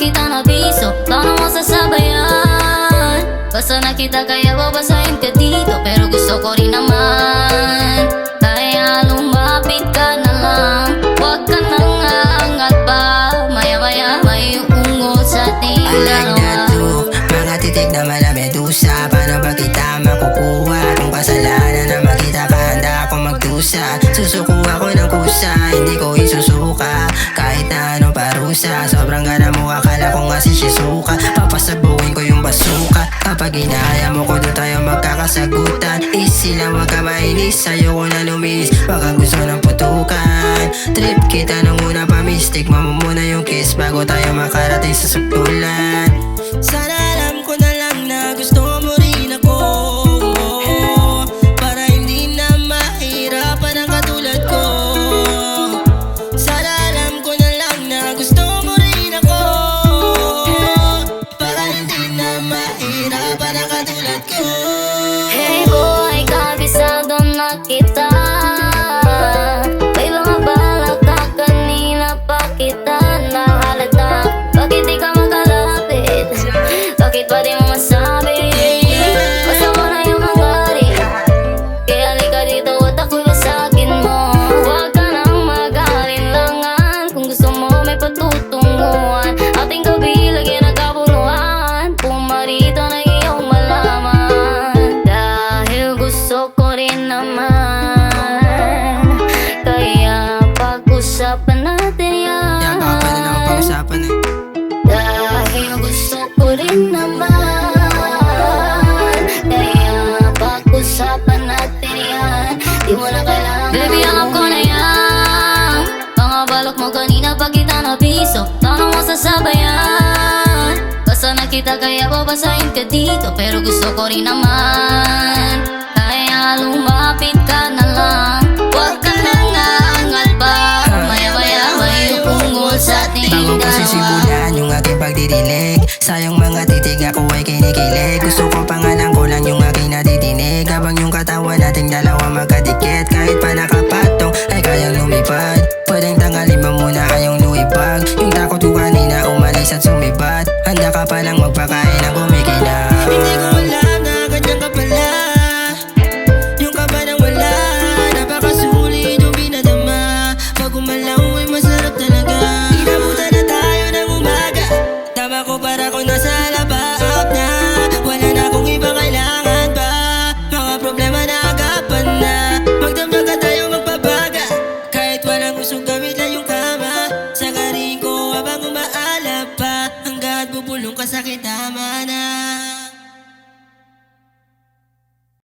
kita na biso Paano mo sasabayan? Basta nakita kaya babasahin ka dito Pero gusto ko rin naman. Kaya lumapit ka na lang Huwag ka nang aangat pa. Maya-maya may uungot sa ating I like that look Mga titig na malamedusa. Paano ba kita makukuha? Kung kasalanan na makita ka Handa ako magdusa. Susuko ako ng kusa Hindi ko isusuka. Kahit na anong parusa Sobrang gana mo Akala ko nga si Shizuka Papasabuhin ko yung basuka. Kapag inaya mo ko doon tayo magkakasagutan. Easy lang wag ka mainis Sa'yo na luminis. Baka gusto ng putukan. Trip kita nung una pa Mystic mo muna yung kiss Bago tayo makarating sa sukulan Sana Bakit ba di mo masabi? Basta mo na yung hangarin Kaya halika dito at ako'y masakin mo. Huwag ka nang mag-alinlangan Kung gusto mo may patutunguhan Ating gabi lagyan ng kabuluhan Pumarito na iyong malaman. Dahil gusto ko rin naman. Kaya pag-usapan natin yan. Yan, baka pwede naman pag-usapan eh. Dahil gusto ko rin naman Nakita kaya babasahin ka dito Pero gusto ko rin naman. Kaya lumapit ka na lang. Huwag ka nang aangat pa Maya-maya may ungol sa ating Bago ko sisimulan yung aking pagdidilig Sayang mga titig ako ay kinikilig. Gusto ko pangalan ko lang yung aking nadidinig. Habang yung katawan nating dalawa magkadikit Kahit pa nakapatong ay kayang lumipad Handa ka bubulong ka sa kitama na